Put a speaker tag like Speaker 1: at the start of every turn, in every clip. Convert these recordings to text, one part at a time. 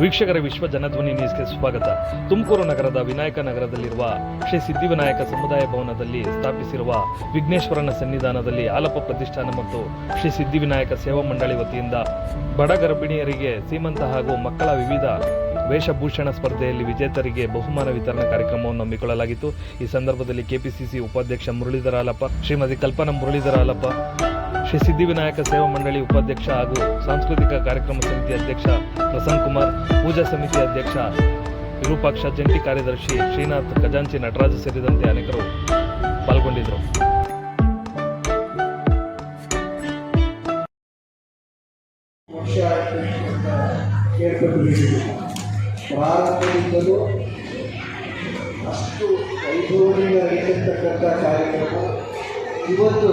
Speaker 1: ವೀಕ್ಷಕರ ವಿಶ್ವ ಜನಧ್ವನಿ ನ್ಯೂಸ್ಗೆ ಸ್ವಾಗತ. ತುಮಕೂರು ನಗರದ ವಿನಾಯಕ ನಗರದಲ್ಲಿರುವ ಶ್ರೀ ಸಿದ್ಧಿವಿನಾಯಕ ಸಮುದಾಯ ಭವನದಲ್ಲಿ ಸ್ಥಾಪಿಸಿರುವ ವಿಘ್ನೇಶ್ವರನ ಸನ್ನಿಧಾನದಲ್ಲಿ ಆಲಪ ಪ್ರತಿಷ್ಠಾನ ಮತ್ತು ಶ್ರೀ ಸಿದ್ಧಿವಿನಾಯಕ ಸೇವಾ ಮಂಡಳಿ ವತಿಯಿಂದ ಬಡ ಗರ್ಭಿಣಿಯರಿಗೆ ಸೀಮಂತ ಹಾಗೂ ಮಕ್ಕಳ ವಿವಿಧ ವೇಷಭೂಷಣ ಸ್ಪರ್ಧೆಯಲ್ಲಿ ವಿಜೇತರಿಗೆ ಬಹುಮಾನ ವಿತರಣಾ ಕಾರ್ಯಕ್ರಮವನ್ನು ಹಮ್ಮಿಕೊಳ್ಳಲಾಗಿತ್ತು. ಈ ಸಂದರ್ಭದಲ್ಲಿ ಕೆಪಿಸಿಸಿ ಉಪಾಧ್ಯಕ್ಷ ಮುರಳೀಧರ ಹಾಲಪ್ಪ ಶ್ರೀಮತಿ ಕಲ್ಪನಾ ಮುರಳೀಧರ ಹಾಲಪ್ಪ ಶ್ರೀ ಸಿದ್ಧಿವಿನಾಯಕ ಸೇವಾ ಮಂಡಳಿ ಉಪಾಧ್ಯಕ್ಷ ಹಾಗೂ ಸಾಂಸ್ಕೃತಿಕ ಕಾರ್ಯಕ್ರಮ ಸಮಿತಿ ಅಧ್ಯಕ್ಷ ಪ್ರಸನ್ನ ಕುಮಾರ್, ಪೂಜಾ ಸಮಿತಿ ಅಧ್ಯಕ್ಷ ವಿರೂಪಾಕ್ಷ, ಜಂಟಿ ಕಾರ್ಯದರ್ಶಿ ಶ್ರೀನಾಥ್, ಖಜಾಂಚಿ, ನಟರಾಜ್ ಸೇರಿದಂತೆ ಅನೇಕರು ಪಾಲ್ಗೊಂಡಿದ್ದರು.
Speaker 2: ಅಷ್ಟು ಕಾರ್ಯಕ್ರಮ. ಇವತ್ತು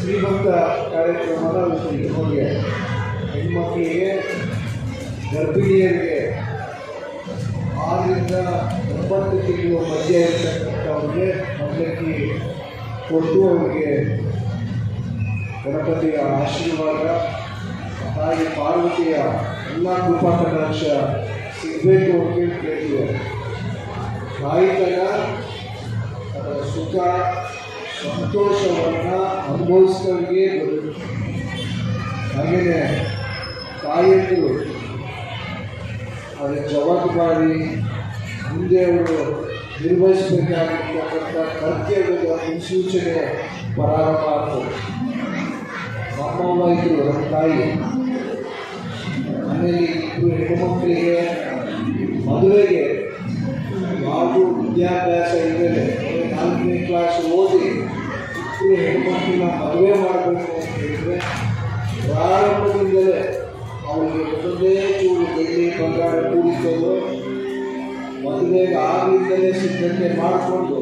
Speaker 2: ಶ್ರೀಮಂತ ಕಾರ್ಯಕ್ರಮದ ಇವತ್ತು ಇಟ್ಕೊಂಡ್ರೆ ಹೆಣ್ಮಕ್ಳಿಗೆ, ಗರ್ಭಿಣಿಯರಿಗೆ ಆರರಿಂದ ಒಂಬತ್ತು ತಿಂಗಳು ಮಧ್ಯೆ ಇರ್ತಕ್ಕಂಥವ್ರಿಗೆ ಮಂಡಕ್ಕಿ ಕೊಟ್ಟು ಅವರಿಗೆ ಗಣಪತಿಯ ಆಶೀರ್ವಾದ, ತಾಯಿ ಪಾರ್ವತಿಯ ಎಲ್ಲ ಕೃಪಾ ಕಟಾಕ್ಷ ಸಿಗಬೇಕು ಅಂತ ಹೇಳಿ ಕೇಳ್ತೀವಿ. ತಾಯಿತನ ಅದರ ಸುಖ ಸಂತೋಷವನ್ನು ಅನುಭವಿಸಿದವರಿಗೆ ಬರುತ್ತೆ ಹಾಗೆಯೇ ತಾಯಿಯರು ಅದರ ಜವಾಬ್ದಾರಿ ಮುಂದೆ ಅವರು ನಿರ್ವಹಿಸಬೇಕಾಗಿರ್ತಕ್ಕಂಥ ಕರ್ತವ್ಯದ ಮುನ್ಸೂಚನೆ ಪ್ರಾರಂಭ ಆಗ್ತದೆ. ನಮ್ಮಮ್ಮ ನಮ್ಮ ತಾಯಿ. ಮನೆಯಲ್ಲಿ ಇಬ್ಬರು ಹೆಣ್ಣುಮಕ್ಕಳಿಗೆ ಮದುವೆಗೆ ಯಾವುದು ವಿದ್ಯಾಭ್ಯಾಸ ಓದಿ ಇಬ್ಬರು ಹೆಣ್ಮಕ್ಳನ್ನ ಮದುವೆ ಮಾಡಬೇಕು ಅಂತ ಹೇಳಿದರೆ, ಪ್ರಾರಂಭದಿಂದಲೇ ಅವರಿಗೆ ಮೊದಲೇ ಚೂರು ಬೆಳ್ಳಿ ಬಂಗಾರ ಕೂಡಿಸೋದು ಮದುವೆಗೆ ಆಗಿಂದಲೇ ಸಿದ್ಧತೆ ಮಾಡಿಕೊಂಡು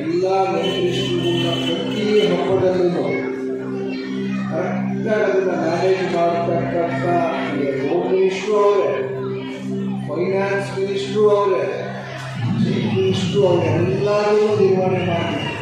Speaker 2: ಎಲ್ಲ ನೆಂಟರಿಷ್ಟುಗಳನ್ನ ಪ್ರತಿ ಹಬ್ಬದಲ್ಲೂ ಕರೆಕ್ಟಾಗಿ ಅದನ್ನು ಮ್ಯಾನೇಜ್ ಮಾಡತಕ್ಕಂಥ ಹೋಮ್ ಮಿನಿಸ್ಟ್ರು ಅವರೇ, ಫೈನಾನ್ಸ್ ಮಿನಿಸ್ಟ್ರು ಅವರೇ ಚೀಫ್ ಮಿನಿಸ್ಟ್ರು ಅವರೆಲ್ಲರೂ ನಿರ್ವಹಣೆ ಮಾಡಿ